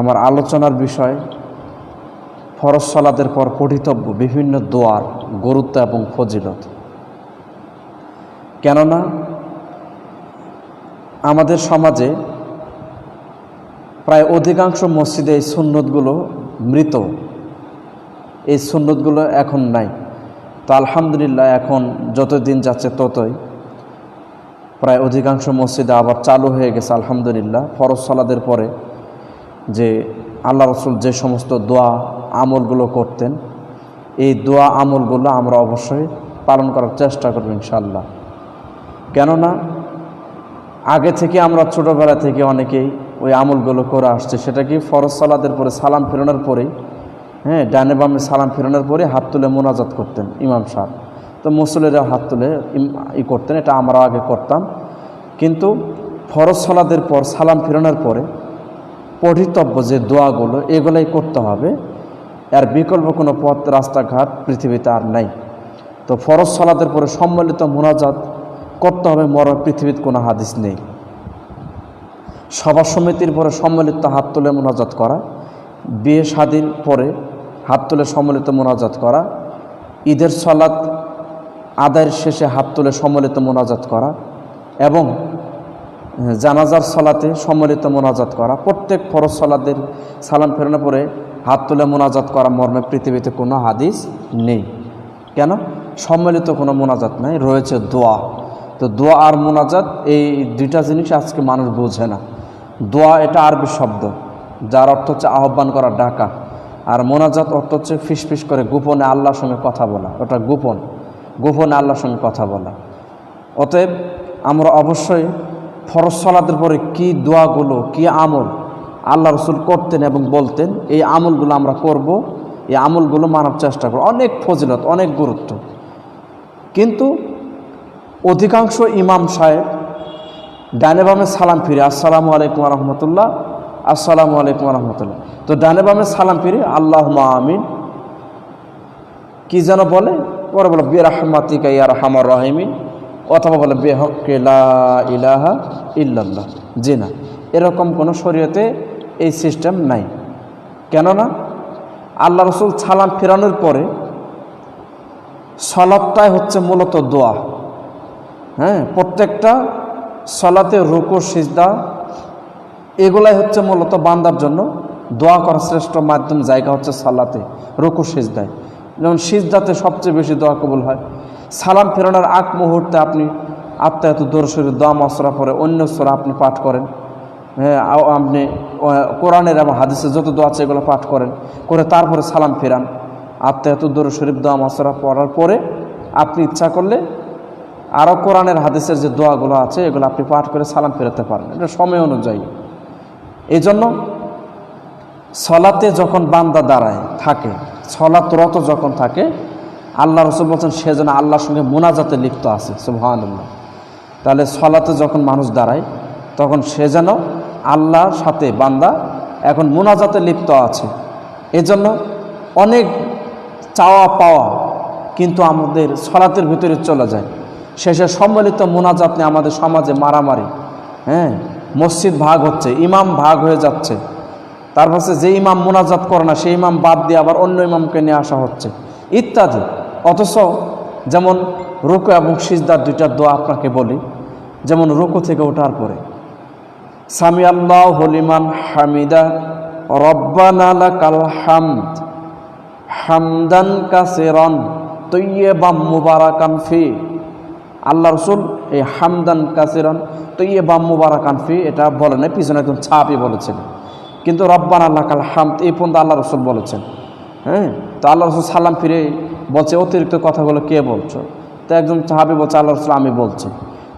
আমার আলোচনার বিষয়, ফরজ সলাদের পর পঠিতব্য বিভিন্ন দোয়ার গুরুত্ব এবং ফজিলত। কেননা, আমাদের সমাজে প্রায় অধিকাংশ মসজিদে এই সুন্নতগুলো মৃত। এই সুন্নতগুলো এখন নাই। তো আলহামদুলিল্লাহ এখন যত দিন যাচ্ছে ততই প্রায় অধিকাংশ মসজিদে আবার চালু হয়ে গেছে, আলহামদুলিল্লাহ। ফরজ সলাদের পরে যে আল্লাহ রসুল যে সমস্ত দোয়া, আমলগুলো করতেন, এই দোয়া, আমলগুলো আমরা অবশ্যই পালন করার চেষ্টা করব ইনশাল্লাহ কেননা, আগে থেকে আমরা ছোটোবেলা থেকে অনেকেই ওই আমলগুলো করে আসছে। সেটা কি ফরজ সালাদের পরে সালাম ফেরানোর পরেই? হ্যাঁ ডানে বামে সালাম ফেরানোর পরে হাত তুলে মোনাজাত করতেন ইমাম সাহেব। তো মুসলেরা হাত তুলে ই করতেন, এটা আমরা আগে করতাম। কিন্তু ফরজ সালাদের পর সালাম ফেরানোর পরে পঠিতব্য যে দোয়াগুলো, এগুলাই করতে হবে। আর বিকল্প কোনো পথ, রাস্তাঘাট পৃথিবীতে আর নাই। তো ফরজ সালাদের পরে সম্মিলিত মোনাজাত করতে হবে মর পৃথিবীতে কোনো হাদিস নেই। সভা সমিতির পরে সম্মিলিত হাত তুলে মোনাজাত করা। বিয়ে স্বাধীন পরে হাত তুলে সম্মিলিত মোনাজাত করা। ঈদের সলাৎ আদায়ের শেষে হাত তুলে সম্মিলিত মোনাজাত করা। এবং জানাজার সলাতে সম্মিলিত মোনাজাত করা। প্রত্যেক ফরজ সলাদের সালাম ফেরানোর পরে হাত তুলে মোনাজাত করা মর্মে পৃথিবীতে কোনো হাদিস নেই। কেন? সম্মিলিত কোনো মোনাজাত নাই, রয়েছে দোয়া। তো দোয়া আর মোনাজাত, এই দুইটা জিনিস আজকে মানুষ বোঝে না। দোয়া এটা আরবি শব্দ, যার অর্থ হচ্ছে আহ্বান করা, ডাকা। আর মোনাজাত অর্থ হচ্ছে ফিস ফিস করে গোপনে আল্লাহর সঙ্গে কথা বলা, ওটা গোপন। গোপনে আল্লাহর সঙ্গে কথা বলা। অতএব আমরা অবশ্যই ফরজ সলাদের পরে কী দোয়াগুলো, কী আমল আল্লাহ রসুল করতেন এবং বলতেন, এই আমলগুলো আমরা করব, এই আমলগুলো মানার চেষ্টা করব। অনেক ফজিলত, অনেক গুরুত্ব। কিন্তু অধিকাংশ ইমাম সাহেব ডানে বামে সালাম ফিরে, আসসালামু আলাইকুম রহমতুল্লাহ, আসসালামু আলাইকুম রহমতুল্লাহ। তো ডানে বামে সালাম ফিরে আল্লাহ আমিন। কি যেন বলে? পরে বলে, বেরহমাতিকা ইয়া রহমার রহিমিন। অথবা বলে বেহকে ইলাহা ইল্লাল্লাহ। জি না, এরকম কোনো শরীয়তে এই সিস্টেম নাই। কেননা, আল্লাহ রসুল সালাম ফেরানোর পরে সলাপটাই হচ্ছে মূলত দোয়া। হ্যাঁ প্রত্যেকটা সলাতে রুকু, সিজদা, এগুলাই হচ্ছে মূলত বান্দার জন্য দোয়া করার শ্রেষ্ঠ মাধ্যম, জায়গা হচ্ছে সালাতে, রুকু, সিজদায়। যেমন সিজদাতে সবচেয়ে বেশি দোয়া কবুল হয়। সালাম ফেরানোর আগ মুহূর্তে আপনি আত্মায়ত দর্শরী দোয়া মশরা পরে অন্য সরা আপনি পাঠ করেন। হ্যাঁ আপনি কোরআনের এবং হাদিসের যত দোয়া আছে এগুলো পাঠ করেন, করে তারপরে সালাম ফেরান। আত্মায়ত দর শরীফ দোয়া মশরা পড়ার পরে আপনি ইচ্ছা করলে আরও কোরআনের, হাদিসের যে দোয়াগুলো আছে এগুলো আপনি পাঠ করে সালাম ফেরাতে পারেন। এটা সময় অনুযায়ী। এই জন্য সলাতে যখন বান্দা দাঁড়ায়, থাকে সলাতরত যখন থাকে আল্লাহ রসুল বলছেন, সে যেন আল্লাহর সঙ্গে মোনাজাতে লিপ্ত আছে। সুবহানাল্লাহ। তাহলে সলাতে যখন মানুষ দাঁড়ায়, তখন সে যেন আল্লাহর সাথে বান্দা এখন মোনাজাতে লিপ্ত আছে। এজন্য অনেক চাওয়া পাওয়া কিন্তু আমাদের সলাতের ভিতরে চলে যায়। শেষে সম্মিলিত মোনাজাত নিয়ে আমাদের সমাজে মারামারি হ্যাঁ মসজিদ ভাগ হচ্ছে, ইমাম ভাগ হয়ে যাচ্ছে। তারপর হচ্ছে যে ইমাম মোনাজাত করে না, সেই ইমাম বাদ দিয়ে আবার অন্য ইমামকে নিয়ে আসা হচ্ছে, ইত্যাদি। অথচ যেমন রুকু এবং সিজদার দুইটা দোয়া আপনাকে বলি যেমন রুকু থেকে ওঠার পরে সামি আল্লাহ হলিমান হামিদা রব্বানা লাকাল হামদ হামদান কাসেরন তৈয়বাম মুবারাকান ফি। আল্লাহ রসুল এই হামদান কাসিরন তৈয়বাম মুবারাকান ফি এটা বলেন নাই, পিছনে একদম ছাপই বলেছেন। কিন্তু রব্বান আল্লাহ কাল হামদ এই পর্যন্ত আল্লাহ রসুল বলেছেন। হ্যাঁ তো আল্লাহ রসুল সালাম ফিরে বলছে, অতিরিক্ত কথাগুলো কে বলছো? তো একজন সাহাবি বলছে, আল্লাহ রসুল, আমি বলছি।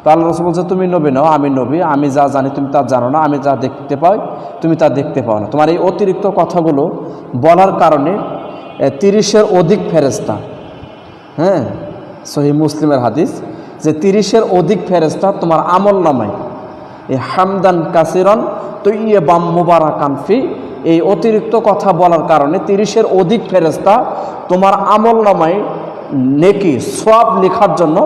তো আল্লাহ রসুল বলছে, তুমি নবী নাও, আমি নবী, আমি যা জানি তুমি তা জানো না, আমি যা দেখতে পাই তুমি তা দেখতে পাও না। তোমার এই অতিরিক্ত কথাগুলো বলার কারণে তিরিশের অধিক ফেরেস্তা হ্যাঁ সহি মুসলিমের হাদিস, যে তিরিশের অধিক ফেরেস্তা তোমার আমল নামায়। এই হামদান কাসিরন তো ইয়ে বাম মুবারা কানফি এই অতিরিক্ত কথা বলার কারণে তিরিশের অধিক ফেরেস্তা তোমার আমল নামায় নেকি সব লেখার জন্য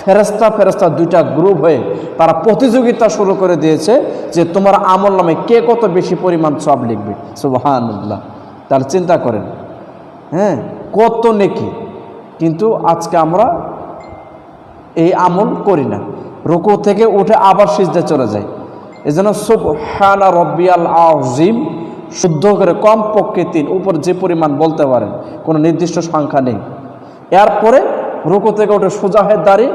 ফেরেস্তা ফেরেস্তা দুইটা গ্রুপ হয়ে তারা প্রতিযোগিতা শুরু করে দিয়েছে যে তোমার আমল নামে কে কত বেশি পরিমাণ সব লিখবে। সুবাহান্লাহ তার চিন্তা করেন হ্যাঁ কত নেকি? কিন্তু আজকে আমরা এই আমল করি না। রুকু থেকে উঠে আবার সিজদে চলে যায় এই জন্য সুবহানা রব্বিয়াল আজিম শুদ্ধ করে কম পক্ষে তিন, উপর যে পরিমাণ বলতে পারেন, কোনো নির্দিষ্ট সংখ্যা নেই। এরপরে রুকু থেকে উঠে সোজা হয়ে দাঁড়িয়ে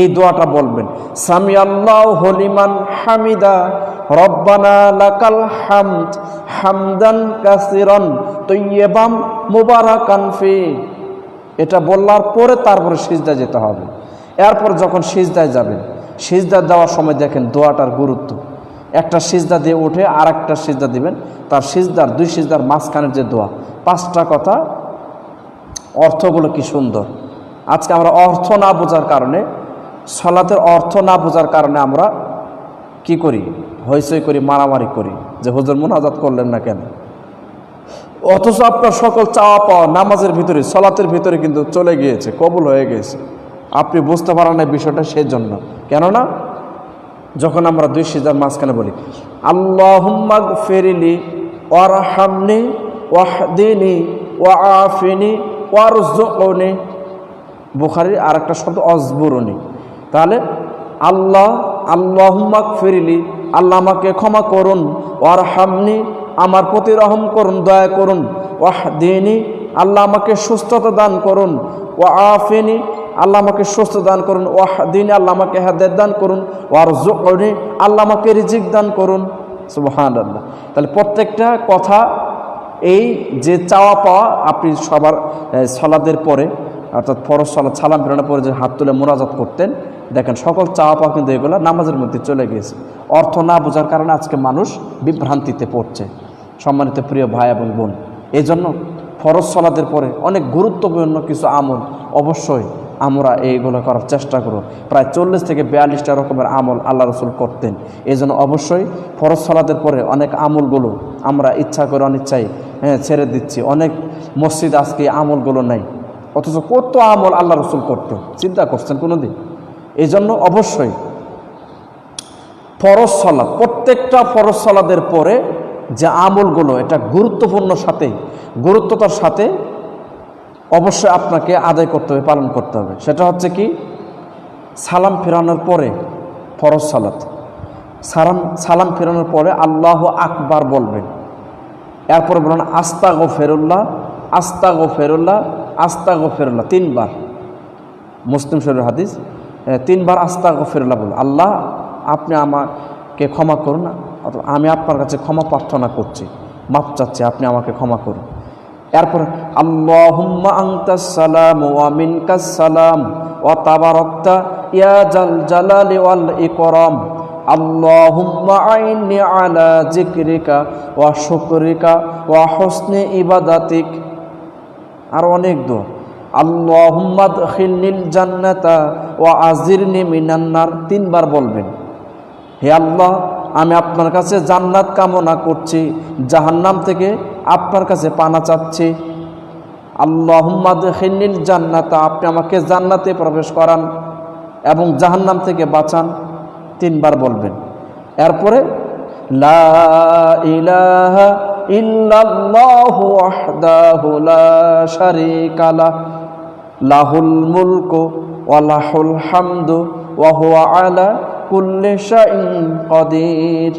এই দোয়াটা বলবেন সামি আল্লাহ হলিমান হামিদা, রব্বানা লাকাল হামদ, হামদান কাসিরন তৈয়বাম মুবারাকান ফি। এটা বললার পরে তারপরে সিজদা যেতে হবে। এরপর যখন সিজদায় যাবেন, সিজদা দেওয়ার সময় দেখেন দোয়াটার গুরুত্ব। একটা সিজদা দিয়ে উঠে আর একটা সিজদা দিবেন। তার সিজদার, দুই সিজদার মাঝখানের যে দোয়া, পাঁচটা কথা, অর্থগুলো কি সুন্দর। আজকে আমরা অর্থ না বোঝার কারণে, সলাতের অর্থ না বোঝার কারণে আমরা কি করি? হইচই করি, মারামারি করি, যে হুজুর মোনাজাত করলেন না কেন? অথচ আপনার সকল চাওয়া পাওয়া নামাজের ভিতরে, সলাতের ভিতরে কিন্তু চলে গিয়েছে, কবুল হয়ে গিয়েছে। আপনি বুঝতে পারেন না বিষয়টা সেই জন্য কেননা যখন আমরা দুই সিজার মাঝখানে বলি আল্লাহুম্মাগ ফেরিলি ওয়ারহামনি ওয়াহদিনি ওয়াআফিনি ওয়ারজুকনি বুখারির আর একটা শব্দ, অজবুরনি। তাহলে, আল্লাহ আল্লাহুম্মাগ ফেরিলি আল্লাহ আমাকে ক্ষমা করুন ওয়ারহামনি আমার প্রতি রহম করুন, দয়া করুন। ওয়াহদিনি আল্লাহ আমাকে সুস্থতা দান করুন। ওয়াআফিনি আল্লাহ আমাকে সুস্থ দান করুন, ওয়াহ, দিন আল্লাহ আমাকে হাদের দান করুন ওয়ার জোকনি আল্লাহ আমাকে রিজিক দান করুন। সুবহান আল্লাহ তাহলে প্রত্যেকটা কথা, এই যে চাওয়া পাওয়া আপনি সবার সলাদের পরে, অর্থাৎ ফরজ সলাদ, সালাম ফেরানোর পরে যে হাত তুলে মোনাজাত করতেন, দেখেন সকল চাওয়া পাওয়া কিন্তু এগুলো নামাজের মধ্যে চলে গিয়েছে। অর্থ না বোঝার কারণে আজকে মানুষ বিভ্রান্তিতে পড়ছে। সম্মানিত প্রিয় ভাই এবং বোন এই জন্য ফরজ সলাদের পরে অনেক গুরুত্বপূর্ণ কিছু আমল, অবশ্যই আমরা এইগুলো করার চেষ্টা করব। প্রায় চল্লিশ থেকে বিয়াল্লিশটা রকমের আমল আল্লাহ রসুল করতেন। এই জন্য অবশ্যই ফরজ সলাদের পরে অনেক আমলগুলো আমরা ইচ্ছা করে অনিচ্ছাই হ্যাঁ ছেড়ে দিচ্ছি। অনেক মসজিদ আজকে আমলগুলো নেই। অথচ কত আমল আল্লাহ রসুল করত, চিন্তা করছেন কোনো দিন এই জন্য অবশ্যই ফরজ সলাদ প্রত্যেকটা ফরজ সলাদের পরে যে আমলগুলো, এটা গুরুত্বপূর্ণ সাথে, গুরুত্বতার সাথে অবশ্যই আপনাকে আদায় করতে হবে, পালন করতে হবে। সেটা হচ্ছে কি? সালাম ফেরানোর পরে ফরজ সালাত। সালাম সালাম ফেরানোর পরে আল্লাহ আকবার বলবেন। এরপরে বলেন আস্তা গো ফেরুল্লাহ আস্তা গো ফেরুল্লাহ আস্তা গো ফেরুল্লাহ তিনবার। মুসলিম শরীর হাদিস তিনবার আস্তা গো ফেরুল্লাহ বলুন। আল্লাহ, আপনি আমাকে ক্ষমা করুন অথবা আমি আপনার কাছে ক্ষমা প্রার্থনা করছি মাপ চাচ্ছি, আপনি আমাকে ক্ষমা করুন। এরপর, আল্লাহুম্মা আনতাস সালাম ওয়া সালাম ইয়া জাল জালালি আলা ইবাদাতিক। আর অনেক দোয়া। আল্লাহুম্মা দখিলনিল জান্নাতা ওয়া আজিরনি মিনান নার। তিনবার বলবেন। হে আল্লাহ আমি আপনার কাছে জান্নাত কামনা করছি, জাহান্নাম থেকে আপনার কাছে পানা চাচ্ছি। আল্লাহুম্মাদ খিনিল জান্নাতা, আপনি আমাকে জান্নাতে প্রবেশ করান এবং জাহান্নাম থেকে বাঁচান, তিনবার বলবেন। এরপরে, লা ইলাহা লা লাহুল মুলকু ওয়া লাহুল হামদু ওয়া আলা কুল্লি কাদির।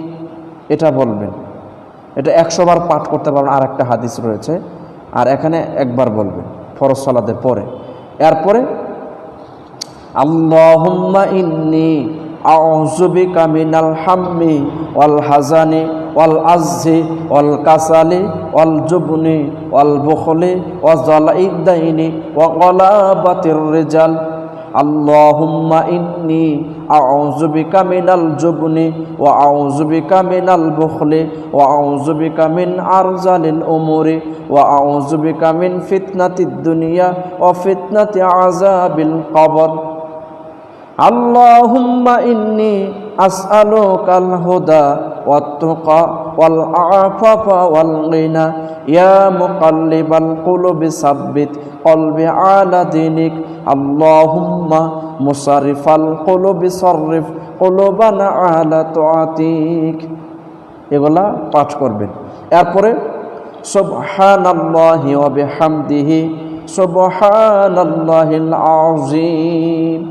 এটা বলবেন। এটা একশো বার পাঠ করতে পারবেন আর একটা হাদিস রয়েছে। আর এখানে একবার বলবেন, ফরজ সালাদের পরে। এরপরে, আল্লাহুম্মা ইন্নি আউযু বিকা মিনাল হাম্মি ওয়াল হাজানি ওয়াল আজহি ওয়াল কাসালি ওয়াল জুবনি ওয়াল বুখলি ওয়া জালাইদাইনি ওয়া গলাবাতির রিজাল আল্লাহুম্মা ইন্নি আউযু বিকা মিনাল জুবনি ওয়া আউযু বিকা মিনাল বুখলি ওয়া আউযু বিকা মিন আরজালিল উমুরি ওয়া আউযু বিকা মিন ফিতনাতিদ দুনিয়া ওয়া ফিতনাতি আযাবিল কবর। আল্লাহুম্মা ইন্নি أسألك الهدى والتقى والعفاف والغنى يا مقلب القلوب ثبت قلبي على دينك اللهم مصرف القلوب صرف قلوبنا على طاعتك এগুলা পাঠ করবেন এরপরে সুবহানাল্লাহি ওয়া বিহামদিহি সুবহানাল্লাহিল আযীম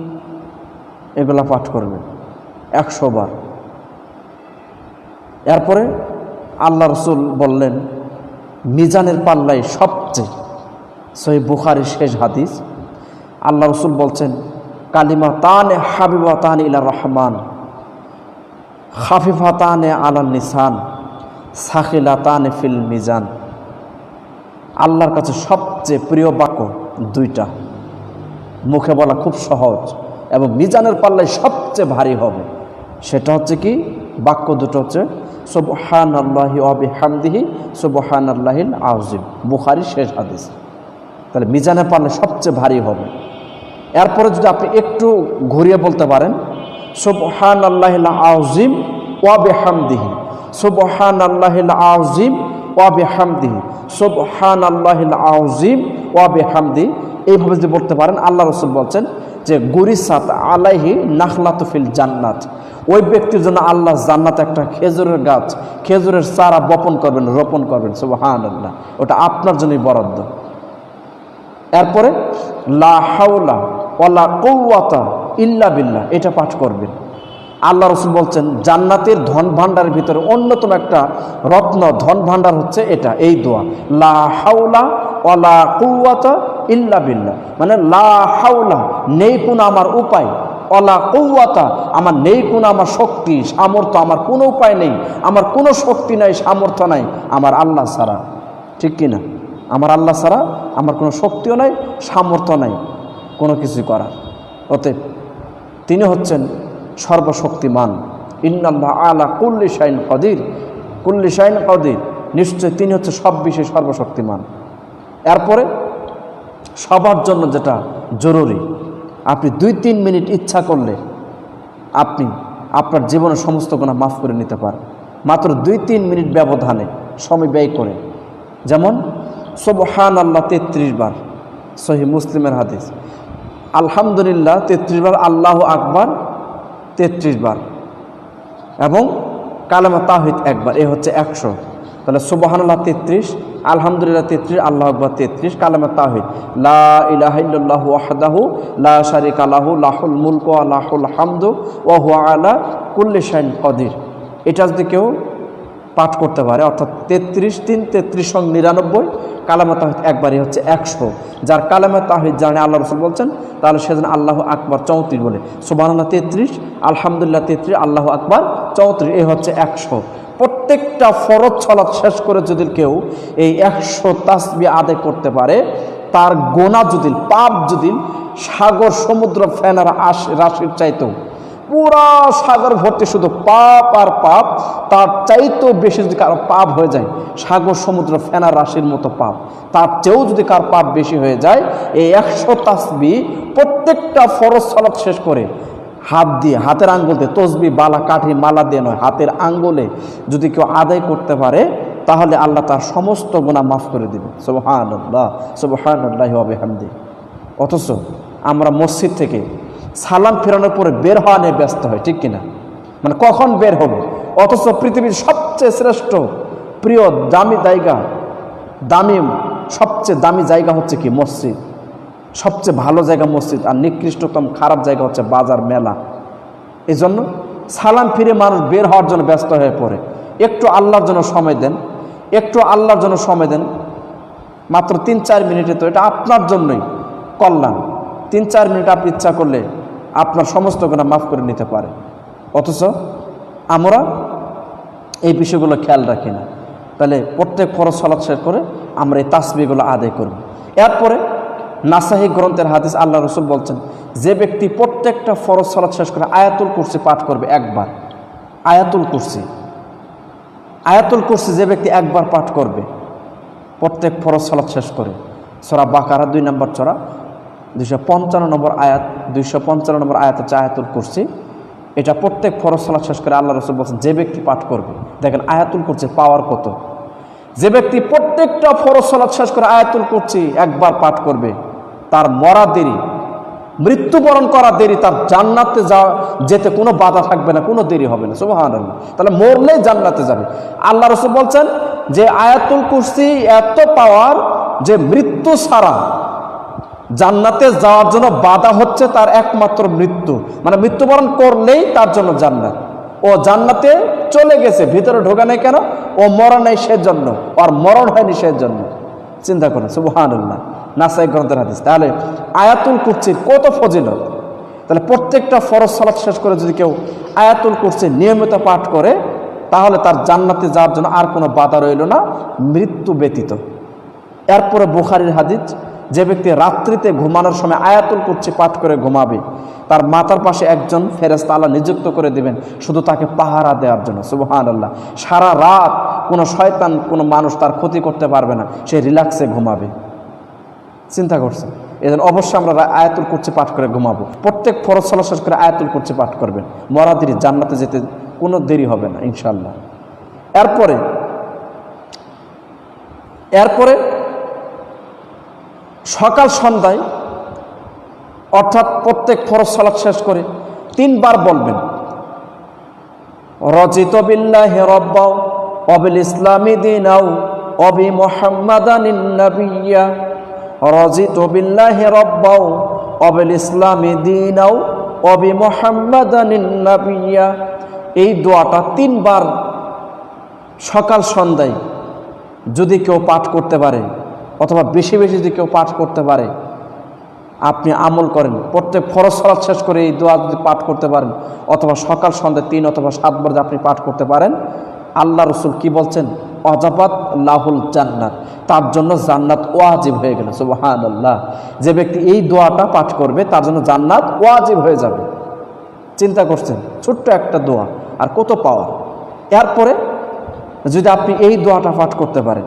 এগুলা পাঠ করবেন একশো বার। এরপরে আল্লাহ রসুল বললেন, মিজানের পাল্লায় সবচেয়ে সহি বুখারি শেষ হাদিস। আল্লাহ রসুল বলছেন কালিমা তানে হাবিবা তান ইলা রহমান হাফিফা তানে আলা নিসান সাখিলা তানে ফিল মিজান। আল্লাহর কাছে সবচেয়ে প্রিয় বাক্য দুইটা। মুখে বলা খুব সহজ এবং মিজানের পাল্লায় সবচেয়ে ভারী হবে। সেটা হচ্ছে কি? বাক্য দুটো হচ্ছে সুবহান আল্লাহি অবি হামদিহি সুবহান আল্লাহিল আউজিম বুখারি শেষ হাদিস। তাহলে মিজানের পাল্লায় সবচেয়ে ভারী হবে। এরপরে যদি আপনি একটু ঘুরিয়ে বলতে পারেন সুবহান আল্লাহিল আউজিম ওয়াবে হামদিহি সুবহান আল্লাহিল আউজিম ওয়াবে হামদিহি সুবহান আল্লাহিল আউজিম ওয়াবে হামদি এইভাবে যদি বলতে পারেন, আল্লাহ রসুল বলছেন যে, গুরিসাত আলাইহি নাখলাতুফিল জান্নাত। ওই ব্যক্তির জন্য আল্লাহ জান্নাত একটা খেজুরের গাছ, খেজুরের চারা বপন করবেন, রোপণ করবেন সুবহান আল্লাহ ওটা আপনার জন্যই বরাদ্দ। এরপরে, লা হাওলা ওয়ালা কৌয়াতা ইল্লা বিল্লাহ, এটা পাঠ করবেন। আল্লাহ রসুল বলছেন, জান্নাতের ধন ভাণ্ডারের ভিতরে অন্যতম একটা রত্ন ধন ভাণ্ডার হচ্ছে এটা, এই দোয়া। লা হাওলা ওয়ালা কৌয়াতা ইল্লা বিল্লা মানে লা হাওলা নেই কোনো আমার উপায়। অলা কৌয়াতা আমার নেই কোনো আমার শক্তি, সামর্থ্য আমার কোনো উপায় নেই। আমার কোনো শক্তি নাই, সামর্থ্য নাই, আমার আল্লাহ ছাড়া। ঠিক কিনা আমার আল্লাহ ছাড়া আমার কোনো শক্তিও নাই, সামর্থ্য নাই কোনো কিছু করার। অতএব তিনি হচ্ছেন সর্বশক্তিমান। ইন্নাল্লাহ আলা কুল্লি শাইন কদির। কুল্লি শাইন কদির, নিশ্চয় তিনি হচ্ছে সব বিষয়ে সর্বশক্তিমান। এরপরে সবার জন্য যেটা জরুরি। আপনি দুই, তিন মিনিট ইচ্ছা করলে আপনি আপনার জীবনের সমস্ত গুণা মাফ করে নিতে পারেন। মাত্র দুই, তিন মিনিট ব্যবধানে সময় ব্যয় করে যেমন সোবহান আল্লাহ তেত্রিশ বার সহি মুসলিমের হাদিস, আলহামদুলিল্লাহ তেত্রিশ বার, আল্লাহ আকবার তেত্রিশ বার এবং কালামা তাহিদ একবার, এ হচ্ছে একশো। তাহলে সুবাহান্লাহ তেত্রিশ, আলহামদুলিল্লাহ তেত্রিশ, আল্লাহ আকবর তেত্রিশ, কালামা তাহিদ লা ইলাহিল্লাহ লা শারিক আলাহু লাহুল মুলক আল্লাহুল হামদু ও হুয়া আলা কুল্লি শাইন কদির। এটা যদি কেউ পাঠ করতে পারে, অর্থাৎ তেত্রিশ তিন, তেত্রিশ সং নিরানব্বই, কালামা তাহিদ একবারই হচ্ছে একশো। যার কালামা তাহিদ জানে আল্লাহ রসুল বলছেন, তাহলে সেজন্য আল্লাহ আকবর চৌত্রিশ বলে। সুবাহান্লাহ তেত্রিশ, আলহামদুলিল্লাহ তেত্রিশ, আল্লাহ আকবর চৌত্রিশ, এ হচ্ছে একশো। প্রত্যেকটা ফরজ ছলাৎ শেষ করে যদি কেউ এই একশো তাসবি আদায় করতে পারে, তার গোনা যদি, পাপ যদি সাগর, সমুদ্র, ফেনার আশ, রাশির চাইতেও পুরা সাগর ভর্তি শুধু পাপ আর পাপ, তার চাইতেও বেশি যদি কারও পাপ হয়ে যায়, সাগর, সমুদ্র ফেনার রাশির মতো পাপ, তার চেয়েও যদি কার পাপ বেশি হয়ে যায়, এই একশো তাসবি প্রত্যেকটা ফরজ ছলাৎ শেষ করে হাত দিয়ে, হাতের আঙ্গুল দিয়ে, তসবি, বালা, কাঠি, মালা দিয়ে নয়, হাতের আঙ্গুলে যদি কেউ আদায় করতে পারে, তাহলে আল্লাহ তার সমস্ত গুণা মাফ করে দেবে সুবহান আল্লাহ সুবহান আল্লাহ হামদি অথচ আমরা মসজিদ থেকে সালাম ফেরানোর পরে বের হওয়া নিয়ে ব্যস্ত হয়, ঠিক কিনা? মানে কখন বের হব? অথচ পৃথিবীর সবচেয়ে শ্রেষ্ঠ, প্রিয়, দামি জায়গা, দামি, সবচেয়ে দামি জায়গা হচ্ছে কি? মসজিদ। সবচেয়ে ভালো জায়গা মসজিদ আর নিকৃষ্টতম খারাপ জায়গা হচ্ছে বাজার, মেলা। এই জন্য সালাম ফিরে মানুষ বের হওয়ার জন্য ব্যস্ত হয়ে পড়ে। একটু আল্লাহর জন্য সময় দেন, একটু আল্লাহর জন্য সময় দেন। মাত্র তিন চার মিনিটে তো এটা আপনার জন্যই কল্যাণ। তিন চার মিনিট আপনি ইচ্ছা করলে আপনার সমস্ত গুণা মাফ করে নিতে পারে। অথচ আমরা এই বিষয়গুলো খেয়াল রাখি না। তাহলে প্রত্যেক ফরজ সলাৎ শেষ করে আমরা এই তাসবিগুলো আদায় করব। এরপরে নাসাহি গ্রন্থের হাদিস আল্লাহ রসুল বলছেন, যে ব্যক্তি প্রত্যেকটা ফরজ সলাৎ শেষ করে আয়াতুল কুরসি পাঠ করবে একবার। আয়াতুল কুরসি। আয়াতুল কুরসি যে ব্যক্তি একবার পাঠ করবে, প্রত্যেক ফরজ সলাৎ শেষ করে। সরা বাকারা দুই নম্বর চড়া দুইশো পঞ্চান্ন নম্বর আয়াত, দুইশো পঞ্চান্ন নম্বর আয়াত হচ্ছে আয়াতুল কুরসি, এটা প্রত্যেক ফরজ সালাত শেষ করে আল্লাহ রসুল বলছেন, যে ব্যক্তি পাঠ করবে, দেখেন আয়াতুল করছে পাওয়ার কত। যে ব্যক্তি প্রত্যেকটা ফরজ সালাত শেষ করে আয়াতুল করছি একবার পাঠ করবে, তার মরা দেরি, মৃত্যুবরণ করা দেরি, তার জান্নাতে যাওয়া যেতে কোনো বাধা থাকবে না, কোনো দেরি হবে না সুবাহান তাহলে মরলেই জান্নাতে যাবে। আল্লাহ রসুল বলছেন যে আয়াতুল কুরসি এত পাওয়ার যে মৃত্যু ছাড়া জান্নাতে যাওয়ার জন্য বাধা হচ্ছে তার একমাত্র মৃত্যু। মানে মৃত্যুবরণ করলেই তার জন্য জান্নাত। ও জান্নাতে চলে গেছে, ভিতরে ঢোকা নেই কেন? ও মরা নেই সেজন্য, আর মরণ হয়নি সেজন্য। চিন্তা করেন সুবহান আল্লাহ নাসাই গ্রন্থের হাদিস। তাহলে আয়াতুল কুরসির কত ফজিলত? তাহলে প্রত্যেকটা ফরজ সালাত শেষ করে যদি কেউ আয়াতুল কুরসি নিয়মিত পাঠ করে, তাহলে তার জান্নাতে যাওয়ার জন্য আর কোনো বাধা রইল না, মৃত্যু ব্যতীত। এরপরে বুখারির হাদিস যে ব্যক্তি রাত্রিতে ঘুমানোর সময় আয়াতুল কুরসি পাঠ করে ঘুমাবে, তার মাথার পাশে একজন ফেরেস্তা আল্লাহ নিযুক্ত করে দিবেন, শুধু তাকে পাহারা দেওয়ার জন্য। সুবহান আল্লাহ সারা রাত কোনো শয়তান, কোনো মানুষ তার ক্ষতি করতে পারবে না, সে রিল্যাক্সে ঘুমাবে। চিন্তা করছে এজন্য অবশ্যই আমরা আয়াতুল কুরসি পাঠ করে ঘুমাবো। প্রত্যেক ফরজ সালাত শেষ করে আয়াতুল কুরসি পাঠ করবেন। মরাদিরি জান্নাতে যেতে কোনো দেরি হবে না ইনশাল্লাহ এরপরে এরপরে সকাল সন্ধ্যায়, অর্থাৎ প্রত্যেক ফরজ সালাত শেষ করে তিনবার বলবেন রচিত বিল্লাহ রব্বাও অবিল ইসলামী দিনাও অবি মোহাম্মদানিন নবিয়া রজিত বিল্লাহ রব্বাও অবিল ইসলামী দিনাও অবি মোহাম্মদানিন নবিয়া এই দোয়াটা তিনবার সকাল সন্ধ্যায় যদি কেউ পাঠ করতে পারে অথবা বেশি বেশি যদি কেউ পাঠ করতে পারে, আপনি আমল করেন। প্রত্যেক ফরজ সলাৎ শেষ করে এই দোয়া যদি পাঠ করতে পারেন, অথবা সকাল সন্ধ্যায় তিন অথবা সাতবার যদি আপনি পাঠ করতে পারেন, আল্লাহ রসুল কি বলছেন? অজাবাত লাহুল জান্নাত। তার জন্য জান্নাত ওয়াজিব হয়ে গেল সুবাহান আল্লাহ যে ব্যক্তি এই দোয়াটা পাঠ করবে, তার জন্য জান্নাত ওয়াজিব হয়ে যাবে। চিন্তা করছেন, ছোট্ট একটা দোয়া, আর কত পাওয়া এরপরে যদি আপনি এই দোয়াটা পাঠ করতে পারেন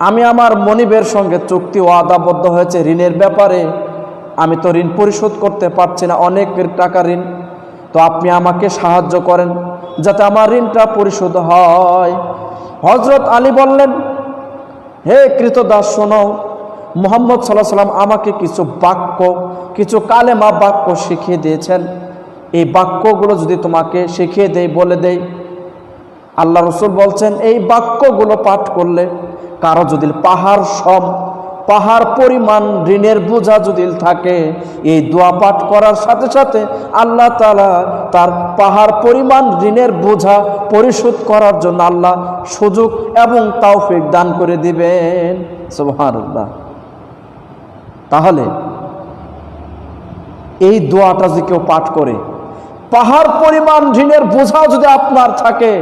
আমি আমার মনিবের সঙ্গে চুক্তি ওয়াদাবদ্ধ হয়েছে ঋণের ব্যাপারে। আমি তো ঋণ পরিশোধ করতে পারছি না, অনেক টাকা ঋণ। তো আপনি আমাকে সাহায্য করেন যাতে আমার ঋণটা পরিশোধ হয়। হজরত আলী বললেন, হে কৃতদাস, শোনো। মোহাম্মদ সাল্লাহ সাল্লাম আমাকে কিছু বাক্য, কিছু কালেমা বাক্য শিখিয়ে দিয়েছেন। এই বাক্যগুলো যদি তোমাকে শিখিয়ে দেই, বলে দেই আল্লাহ রসুল বলছেন, এই বাক্যগুলো পাঠ করলে কারও যদি পাহাড় সম, পাহাড় পরিমাণ ঋণের বোঝা যদি থাকে, এই দোয়া পাঠ করার সাথে সাথে আল্লাহ তালা তার পাহাড় পরিমাণ ঋণের বোঝা পরিশোধ করার জন্য আল্লাহ সুযোগ এবং তাওফিক দান করে দিবেন। সুবহানাল্লাহ। তাহলে এই দোয়াটা যদি কেউ পাঠ করে, পাহাড় পরিমাণ ঋণের বোঝা যদি আপনার থাকে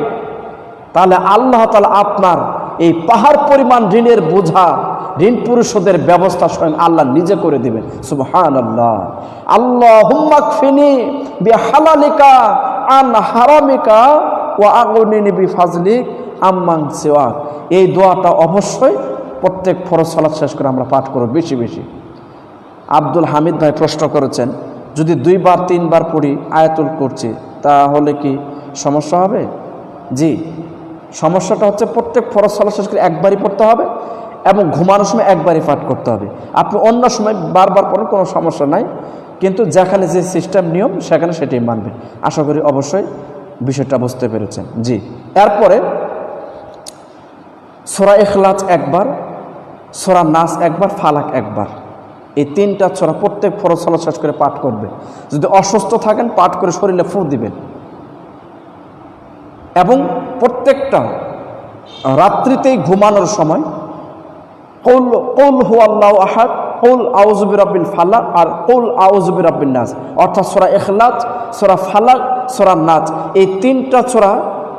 তাহলে আল্লাহ তালা আপনার এই পাহাড় পরিমাণ ঋণের বোঝা, ঋণ পরিশোধের ব্যবস্থা স্বয়ং আল্লাহ নিজে করে দিবেন। সুবহান আল্লাহ আল্লাহ হুম্মাক ফিনি বি হালালিকা আন হারামিকা ও আগুনিনি বি ফাজলিক আম্মাং সেওয়াক। এই দোয়াটা অবশ্যই প্রত্যেক ফরজ সালাত শেষ করে আমরা পাঠ করব বেশি বেশি। আব্দুল হামিদ ভাই প্রশ্ন করেছেন, যদি দুইবার, তিনবার পড়ি আয়াতুল করছি তাহলে কি সমস্যা হবে? জি। সমস্যাটা হচ্ছে প্রত্যেক ফরজ সালাত শেষ করে একবারই পড়তে হবে এবং ঘুমানোর সময় একবারই পাঠ করতে হবে। আপনি অন্য সময় বারবার পড়েন, কোনো সমস্যা নাই। কিন্তু যেখানে যে সিস্টেম নিয়ম, সেখানে সেটাই মানবেন আশা করি অবশ্যই বিষয়টা বুঝতে পেরেছেন। জি। এরপরে সোরা এখলাচ একবার, সোরা নাস একবার, ফালাক একবার। এই তিনটা ছোড়া প্রত্যেক ফরজ সালাত শেষ করে পাঠ করবে। যদি অসুস্থ থাকেন, পাঠ করে শরীরে ফুঁ দিবেন। প্রত্যেকটা রাত্রিতেই ঘুমানোর সময় কৌল কৌল হু আল্লাহ আহাদ, কৌল আউজবির আব্বিল ফালাক আর কৌল আউজবির আব্বিল নাচ অর্থাৎ সোরা এখলাচ সোরা ফালাক, সোরা নাচ এই তিনটা ছোড়া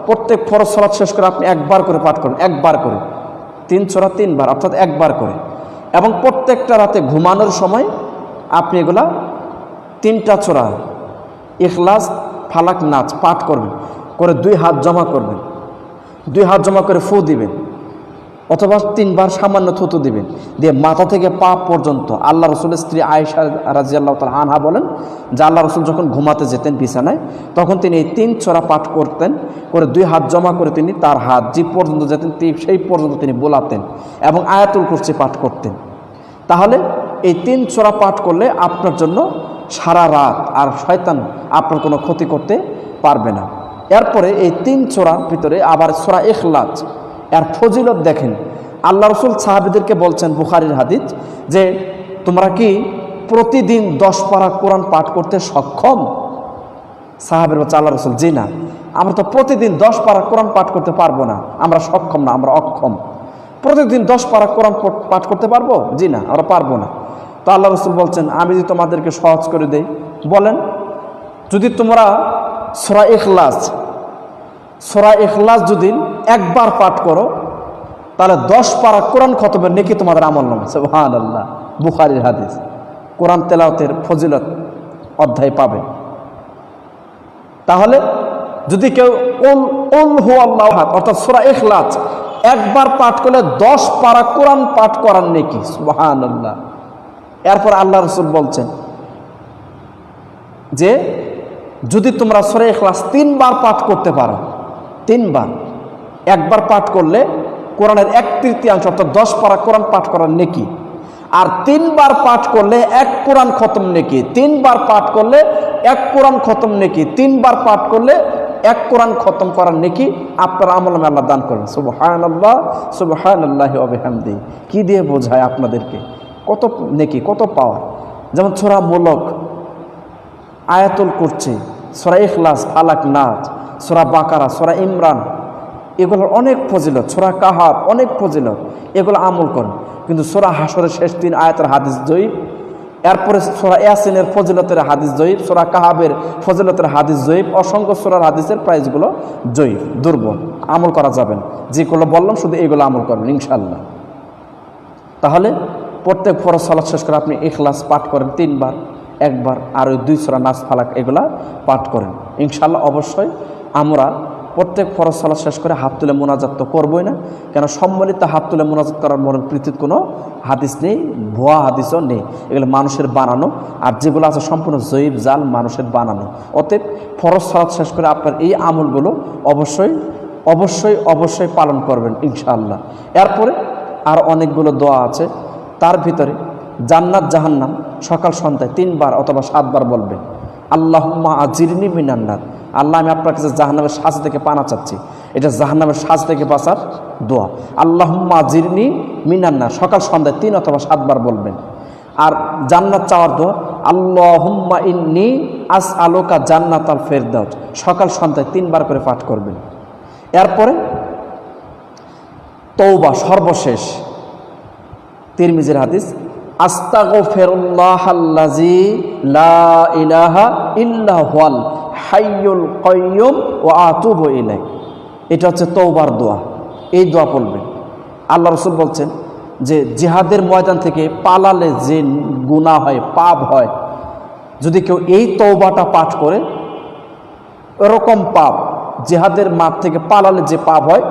প্রত্যেক ফরজ সলাৎ শেষ করে আপনি একবার করে পাঠ করেন, একবার করে। তিন ছোড়া তিনবার, অর্থাৎ একবার করে। এবং প্রত্যেকটা রাতে ঘুমানোর সময় আপনি এগুলা তিনটা ছোড়া ইখলাস, ফালাক নাচ পাঠ করবেন। করে দুই হাত জমা করবেন। দুই হাত জমা করে ফু দিবেন। অথবা তিনবার সামান্য থুতু দিবেন। দিয়ে মাথা থেকে পা পর্যন্ত আল্লাহ রসুলের স্ত্রী আয়েশা রাজিয়াল্লাহ তাল আনহা বলেন যে আল্লাহ রসুল যখন ঘুমাতে যেতেন বিছানায়, তখন তিনি এই তিন ছড়া পাঠ করতেন, করে দুই হাত জমা করে তিনি তার হাত যে পর্যন্ত যেতেন সেই পর্যন্ত তিনি বোলাতেন এবং আয়াতুল কুরসি পাঠ করতেন। তাহলে এই তিন ছোড়া পাঠ করলে আপনার জন্য সারা রাত আর শয়তান আপনার কোনো ক্ষতি করতে পারবে না। এরপরে এই তিন ছোড়ার ভিতরে আবার ছোড়া এখলাজ এর ফজিলত দেখেন, আল্লাহ রসুল সাহাবিদেরকে বলছেন বুখারির হাদিস যে, তোমরা কি প্রতিদিন দশ পারা কোরআন পাঠ করতে সক্ষম? সাহাবের বাচ্চা আল্লাহ রসুল, জি না। আমরা তো প্রতিদিন দশ পারা কোরআন পাঠ করতে পারব না। আমরা সক্ষম না, আমরা অক্ষম। প্রতিদিন দশ পারা কোরআন পাঠ করতে পারব? জি না, আমরা পারব না। তো আল্লাহ রসুল বলছেন, আমি যদি তোমাদেরকে সহজ করে দেই। বলেন, যদি তোমরা সোরা এখলাস সোরা এখলাস যদি একবার পাঠ করো, তাহলে দশ পারা কোরআন খতমের নেকি তোমাদের আমল নামে। সুবহান আল্লাহ বুখারির হাদিস। কোরআন তেলাওতের ফজিলত অধ্যায় পাবে। তাহলে যদি কেউ উল উল হু আল্লাহ অর্থাৎ সুরা ইখলাস একবার পাঠ করলে দশ পারা কোরআন পাঠ করার নেকি। সুবহান আল্লাহ এরপর আল্লাহ রসুল বলছেন যে যদি তোমরা সরে ইখলাস তিনবার পাঠ করতে পারো, তিনবার, একবার পাঠ করলে কোরআনের এক তৃতীয়াংশ অর্থাৎ দশ পারা কোরআন পাঠ করার নেকি। আর তিনবার পাঠ করলে এক কোরআন খতম নেকি, তিনবার পাঠ করলে এক কোরআন খতম নেকি, তিনবার পাঠ করলে এক কোরআন খতম করার নেকি আপনার আমলমে আল্লাহ দান করবেন। সুবহান আল্লাহ সুবহান আল্লাহ অবহামদি কী দিয়ে বোঝায় আপনাদেরকে? কত নেকি, কত পাওয়ার? যেমন ছোড়া মোলক, আয়াতুল করছে সোরা ইখলাস ফালাক নাচ, সোরা বাকারা, সোরা ইমরান, এগুলোর অনেক ফজিলত। সোরা কাহাব অনেক ফজিলত। এগুলো আমল করেন। কিন্তু সোরা হাসরের শেষ তিন আয়াতের হাদিস জয়ীব। এরপরে সোরা ইয়াসিনের ফজিলতের হাদিস জয়ীব, সোরা কাহাবের ফজিলতের হাদিস জয়ীব, অসংখ্য সোরার হাদিসের প্রাইজগুলো জয়ীব, দুর্বল। আমল করা যাবেন যেগুলো বললাম, শুধু এগুলো আমল করবেন ইনশাল্লাহ তাহলে প্রত্যেক ফরজ সালাদ শেষ করে আপনি এখলাস পাঠ করেন তিনবার। একবার আর ওই দুই সোরা নাচ ফালাক এগুলা পাঠ করেন। ইনশাল্লাহ অবশ্যই আমরা প্রত্যেক ফরজ সালাদ শেষ করে হাত তুলে মোনাজাত তো করবোই না, কেন সম্মিলিত হাত তুলে মোনাজাত করার মরণ প্রীতির কোনো হাদিস নেই, ভুয়া হাদিসও নেই। এগুলো মানুষের বানানো আর যেগুলো আছে সম্পূর্ণ জৈব জাল মানুষের বানানো। অতএব ফরজ সালাদ শেষ করে আপনার এই আমলগুলো অবশ্যই অবশ্যই অবশ্যই পালন করবেন ইনশাআল্লাহ। এরপরে আর অনেকগুলো দোয়া আছে, তার ভিতরে জান্নাত জাহান্নাম, সকাল সন্ধ্যায় তিনবার অথবা সাতবার বলবেন আল্লাহুম্মা আজিরনি মিনান্নাত আল্লাহ, আমি আপনার কাছে জাহান্নামের সাজ থেকে পানা চাচ্ছি। এটা জাহান্নামের সাজ থেকে বাঁচার দোয়া। আল্লাহুম্মা আজিরনি মিনান্নার সকাল সন্ধ্যায় তিন অথবা সাতবার বলবেন। আর জান্নাত চাওয়ার দোয়া, আল্লাহুম্মা ইন্নি আস আলোকা জান্নাত আল ফেরদাউস। সকাল সন্ধ্যায় তিনবার করে পাঠ করবেন। এরপরে তৌবা সর্বশেষ। তিরমিজের হাদিস আস্তাগো ফেরুল্লাহাল্লাজি লা ইলাহা ইল্লা হুয়াল হাইয়ুল কয়্যুম ও আতুবু এটা হচ্ছে তৌবার দোয়া। এই দোয়া পড়বেন। আল্লাহ রসুল বলছেন যে জিহাদের ময়দান থেকে পালালে যে গুনাহ হয়, পাপ হয়, যদি কেউ এই তৌবাটা পাঠ করে, এরকম পাপ, জেহাদের মাঠ থেকে পালালে যে পাপ হয়,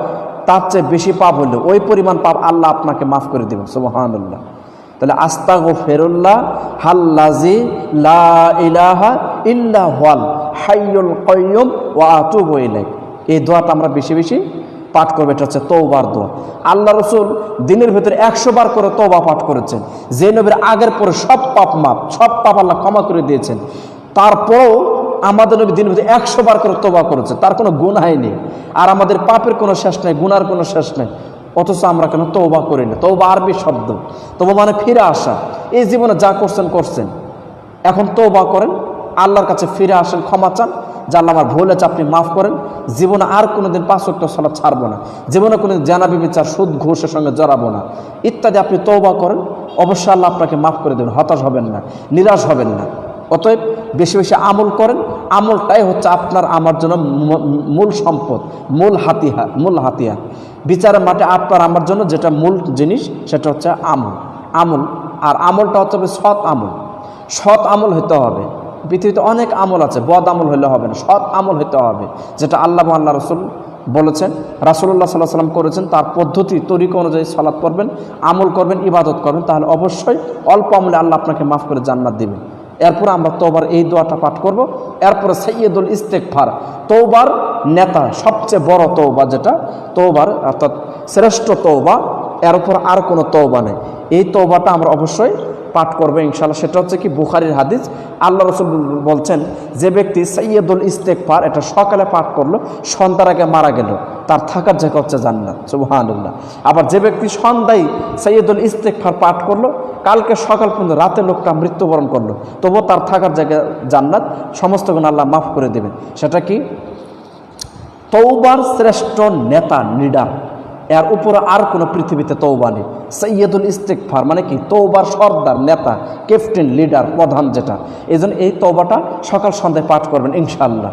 তার চেয়ে বেশি পাপ হইলে। ওই পরিমাণ পাপ আল্লাহ আপনাকে মাফ করে দেবেন, সুবহানাল্লাহ। তাহলে আস্তা গো ফেরুল্লাহ হাল্লাজি লা ইলাহা ইল্লা হুয়াল হাইয়ুল কয়্যুম ওয়া আতুবু ইলাইক। এই দোয়াটা আমরা বেশি বেশি পাঠ করব, এটা হচ্ছে তৌবার দোয়া। আল্লাহ রসুল দিনের ভিতরে একশো বার করে তৌবা পাঠ করেছেন। যে নবীর আগের পরে সব পাপ মাপ সব পাপ আল্লাহ ক্ষমা করে দিয়েছেন। তারপরেও আমাদের নবী দিনের ভিতরে একশো বার করে তোবা করেছে তার কোনো গুণাই নেই। আর আমাদের পাপের কোনো শেষ নেই, গুনার কোনো শেষ নেই। অথচ আমরা কেন তৌবা করি না? তৌবা আরবি শব্দ। তৌবা মানে ফিরে আসা। এই জীবনে যা করছেন করছেন। এখন তৌবা করেন, আল্লাহর কাছে ফিরে আসেন, ক্ষমা চান। যে আল্লাহ আমার ভুল আছে আপনি মাফ করেন। জীবনে আর কোনোদিন পাঁচ ওয়াক্ত সালাদ ছাড়বো না। জীবনে কোনো জানাবি বিচার সুদ, ঘুষের সঙ্গে জড়াবো না। ইত্যাদি আপনি তৌবা করেন, অবশ্যই আল্লাহ আপনাকে মাফ করে দেবেন, হতাশ হবেন না, নিরাশ হবেন না। অতএব বেশি বেশি আমল করেন। আমলটাই হচ্ছে আপনার আমার জন্য মূল সম্পদ, মূল হাতিয়ার মূল হাতিয়ার। বিচারের মাঠে আপনার আমার জন্য যেটা মূল জিনিস, সেটা হচ্ছে আমল। আমল, আর আমলটা হচ্ছে সৎ আমল। সৎ আমল হতে হবে। পৃথিবীতে অনেক আমল আছে, বদ আমল হলে হবে না, সৎ আমল হতে হবে। যেটা আল্লাহ আল্লাহ রসুল বলেছেন রাসুল্লাহ সাল্লাহ সাল্লাম করেছেন, তার পদ্ধতি, তরিকা অনুযায়ী সালাদ করবেন আমল করবেন, ইবাদত করবেন, তাহলে অবশ্যই অল্প আমলে আল্লাহ আপনাকে মাফ করে জান্নাত দিবেন। এরপর আমরা তোবার এই দোয়াটা পাঠ করব। এরপরে সৈয়দুল ইস্তেকফার তৌবার নেতা, সবচেয়ে বড় তৌবা যেটা তৌবার অর্থাৎ শ্রেষ্ঠ তৌবা এর উপর আর কোনো তৌবা নেই। এই তৌবাটা আমরা অবশ্যই পাঠ করবে ইনশাল্লাহ সেটা হচ্ছে কি বুখারির হাদিস। আল্লাহ রসুল বলছেন, যে ব্যক্তি সৈয়দুল ইস্তেকফার এটা সকালে পাঠ করল, সন্ধ্যার আগে মারা গেল, তার থাকার জায়গা হচ্ছে জান্নাত, সুবহানাল্লাহ। আবার যে ব্যক্তি সন্ধ্যায় সৈয়দুল ইস্তেকফার পাঠ করল কালকে সকাল পর্যন্ত রাতে লোকটা মৃত্যুবরণ করল। তবুও তার থাকার জায়গা জান্নাত। সমস্ত গুণ আল্লাহ মাফ করে দেবেন। সেটা কি? তৌবার শ্রেষ্ঠ নেতা লিডার এর উপরে আর কোনো পৃথিবীতে তৌবা নেই। সৈয়দুল ইস্তেকফার মানে কি? তৌবার সর্দার, নেতা ক্যাপ্টেন লিডার প্রধান যেটা। এই এই তৌবাটা সকাল সন্ধ্যায় পাঠ করবেন ইনশাল্লাহ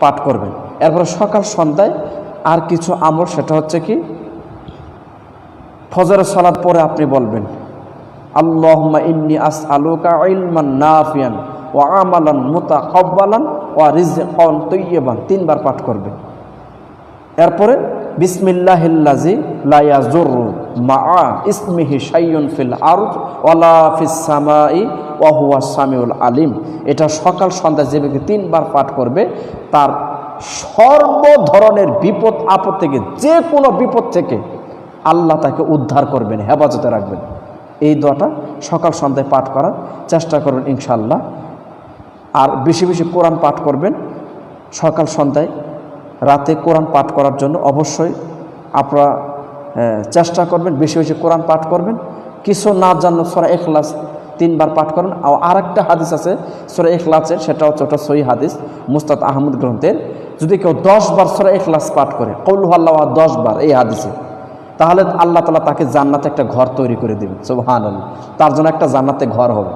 পাঠ করবেন। এরপরে সকাল সন্ধ্যায় আর কিছু আমল, সেটা হচ্ছে কি? ফজরের সালাদ পরে আপনি বলবেন, আল্লাহুম্মা ইন্নি আস আলুকা ইলমান নাফিয়ান ওয়া আমালান মুতাকাব্বালান ওয়া রিজকান তৈয়বান তিনবার পাঠ করবেন। এরপরে বিসমিল্লাহিল্লাজি লাইয়া ইয়াজুরু মাআ ইসমিহি শাইয়ুন ফিল আরদ, ওয়ালা ফিস সামাই, ওয়া হুয়া সামিউল আলিম। এটা সকাল সন্ধ্যা যে ব্যক্তি তিনবার পাঠ করবে, তার সর্ব ধরনের বিপদ আপদ থেকে, যে কোনো বিপদ থেকে আল্লাহ তাকে উদ্ধার করবেন, হেফাজতে রাখবেন। এই দোয়াটা সকাল সন্ধ্যায় পাঠ করার চেষ্টা করবেন ইনশাল্লাহ আর বেশি বেশি কোরআন পাঠ করবেন। সকাল সন্ধ্যায় রাতে কোরআন পাঠ করার জন্য অবশ্যই আপনারা চেষ্টা করবেন, বেশি বেশি কোরআন পাঠ করবেন। কিছু না জানলো সোরা এখলাস তিনবার পাঠ করেন। আর আরেকটা হাদিস আছে, সোরা এখলাসের সেটা হচ্ছে ওটা সই হাদিস, মুস্তাদ আহমদ গ্রন্থের। যদি কেউ দশ বার সোরা এখলাস পাঠ করে, কৌল আল্লাহ দশ বার এই হাদিসে, তাহলে আল্লাহ তালা তাকে জান্নাতে একটা ঘর তৈরি করে দেবেন আল্লাহ তার জন্য একটা জান্নাতে ঘর হবে।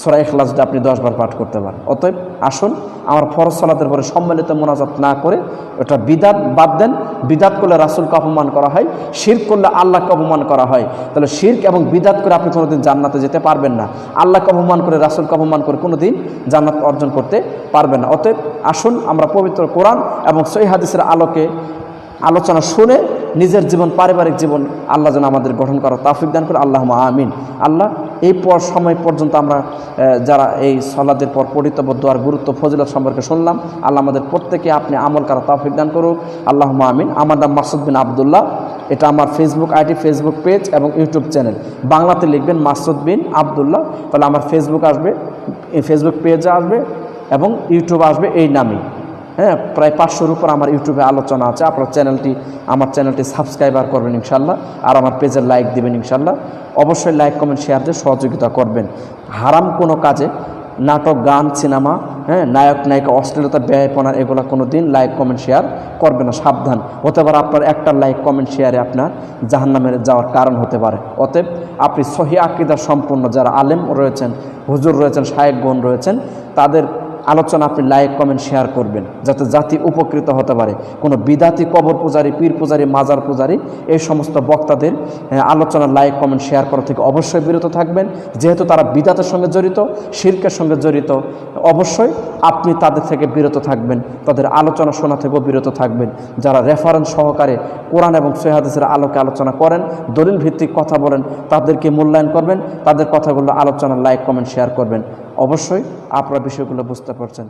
সোরা এখলাস যদি আপনি দশবার পাঠ করতে পারেন। অতএব আসুন, আমার ফরজ সালাতের পরে সম্মিলিত মোনাজাত না করে ওটা বিদাত বাদ দেন। বিদাত করলে রাসুলকে অপমান করা হয় শির করলে আল্লাহকে অপমান করা হয়। তাহলে শির্ক এবং বিদাত করে আপনি কোনোদিন জান্নাতে যেতে পারবেন না। আল্লাহকে অপমান করে, রাসুলকে অপমান করে কোনোদিন জান্নাত অর্জন করতে পারবেন না। অতএব আসুন, আমরা পবিত্র কোরআন এবং সই হাদিসের আলোকে আলোচনা শুনে নিজের জীবন, পারিবারিক জীবন আল্লাহ যেন আমাদের গঠন করা তাফিক দান করে আল্লাহ আমিন। আল্লাহ এই পর সময় পর্যন্ত আমরা যারা এই সলাদের পর পড়িতব্য দোয়ার গুরুত্ব ফজিলত সম্পর্কে শুনলাম, আল্লাহ আমাদের প্রত্যেকে আপনি আমল করার তাফিক দান করুক। আল্লাহ আমিন। আমার নাম মাসুদ বিন আবদুল্লাহ। এটা আমার ফেসবুক আইডি ফেসবুক পেজ এবং ইউটিউব চ্যানেল বাংলাতে লিখবেন মাসুদ বিন আবদুল্লাহ। তাহলে আমার ফেসবুক আসবে ফেসবুক পেজে আসবে এবং ইউটিউব আসবে এই নামেই। হ্যাঁ প্রায় পাঁচশোর উপর আমার ইউটিউবে আলোচনা আছে। আপনার চ্যানেলটি, আমার চ্যানেলটি সাবস্ক্রাইবার করবেন ইনশাল্লাহ আর আমার পেজে লাইক দিবেন ইনশাল্লাহ অবশ্যই লাইক কমেন্ট শেয়ার দিয়ে সহযোগিতা করবেন। হারাম কোনো কাজে, নাটক, গান, সিনেমা হ্যাঁ নায়ক, নায়িকা, অশ্লীলতা ব্যয়পনার এগুলো কোনো দিন লাইক কমেন্ট শেয়ার করবে না, সাবধান। হতে পারে আপনার একটা লাইক কমেন্ট শেয়ারে আপনার জাহান্নামের যাওয়ার কারণ হতে পারে। অতএব আপনি সহি আকিদা সম্পূর্ণ যারা আলেম রয়েছেন, হুজুর রয়েছেন শায়েকগণ রয়েছেন, তাদের আলোচনা আপনি লাইক, কমেন্ট, শেয়ার করবেন, যাতে জাতি উপকৃত হতে পারে। কোনো বিদাতি, কবর পূজারি, পীর পূজারি, মাজার পূজারি, এই সমস্ত বক্তাদের আলোচনা, লাইক, কমেন্ট, শেয়ার করা থেকে অবশ্যই বিরত থাকবেন। যেহেতু তারা বিদাতের সঙ্গে জড়িত, শির্কের সঙ্গে জড়িত, অবশ্যই আপনি তাদের থেকে বিরত থাকবেন, তাদের আলোচনা শোনা থেকেও বিরত থাকবেন। যারা রেফারেন্স সহকারে কোরআন এবং সৈহাদিসের আলোকে আলোচনা করেন, দলিল ভিত্তিক কথা বলেন, তাদেরকে মূল্যায়ন করবেন, তাদের কথাগুলো আলোচনা, লাইক, কমেন্ট, শেয়ার করবেন। অবশ্যই আপনারা বিষয়গুলো বুঝতে পারছেন।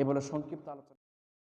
এই বলে সংক্ষিপ্ত আলোচনা।